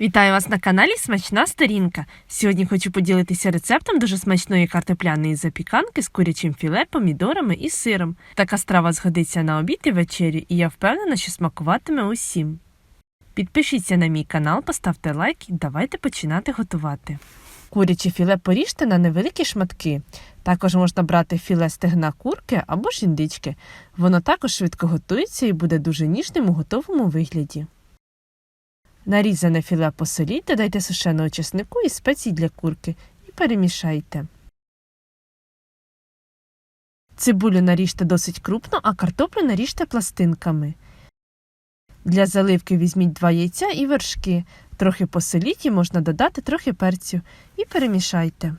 Вітаю вас на каналі Смачна Сторінка. Сьогодні хочу поділитися рецептом дуже смачної картопляної запіканки з курячим філе, помідорами і сиром. Така страва згодиться на обід і вечерю, і я впевнена, що смакуватиме усім. Підпишіться на мій канал, поставте лайк і давайте починати готувати. Куряче філе поріжте на невеликі шматки. Також можна брати філе стегна курки або ж індички. Воно також швидко готується і буде дуже ніжним у готовому вигляді. Нарізане філе посоліть, додайте сушеного чеснику і спецій для курки і перемішайте. Цибулю наріжте досить крупно, а картоплю наріжте пластинками. Для заливки візьміть два яйця і вершки. Трохи посоліть і можна додати трохи перцю і перемішайте.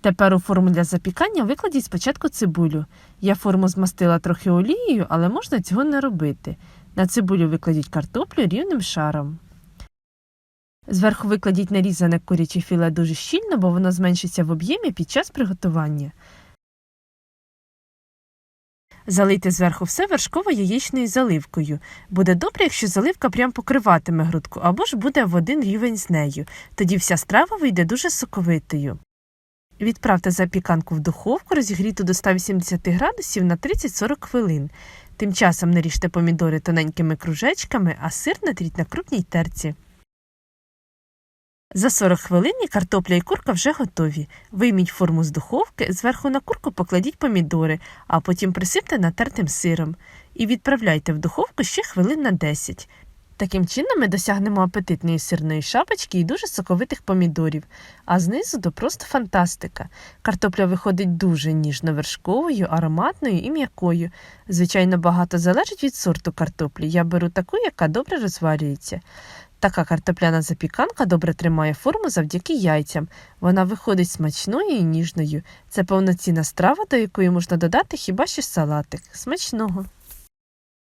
Тепер у форму для запікання викладіть спочатку цибулю. Я форму змастила трохи олією, але можна цього не робити. На цибулю викладіть картоплю рівним шаром. Зверху викладіть нарізане куряче філе дуже щільно, бо воно зменшиться в об'ємі під час приготування. Залийте зверху все вершково-яєчною заливкою. Буде добре, якщо заливка прям покриватиме грудку, або ж буде в один рівень з нею. Тоді вся страва вийде дуже соковитою. Відправте запіканку в духовку, розігріту до 180 градусів на 30-40 хвилин. Тим часом наріжте помідори тоненькими кружечками, а сир натріть на крупній терці. За 40 хвилин і картопля і курка вже готові. Вийміть форму з духовки, зверху на курку покладіть помідори, а потім присипте натертим сиром. І відправляйте в духовку ще хвилин на 10. Таким чином ми досягнемо апетитної сирної шапочки і дуже соковитих помідорів, а знизу то просто фантастика. Картопля виходить дуже ніжно-вершковою, ароматною і м'якою. Звичайно, багато залежить від сорту картоплі. Я беру таку, яка добре розварюється. Така картопляна запіканка добре тримає форму завдяки яйцям. Вона виходить смачною і ніжною. Це повноцінна страва, до якої можна додати хіба що салатик. Смачного!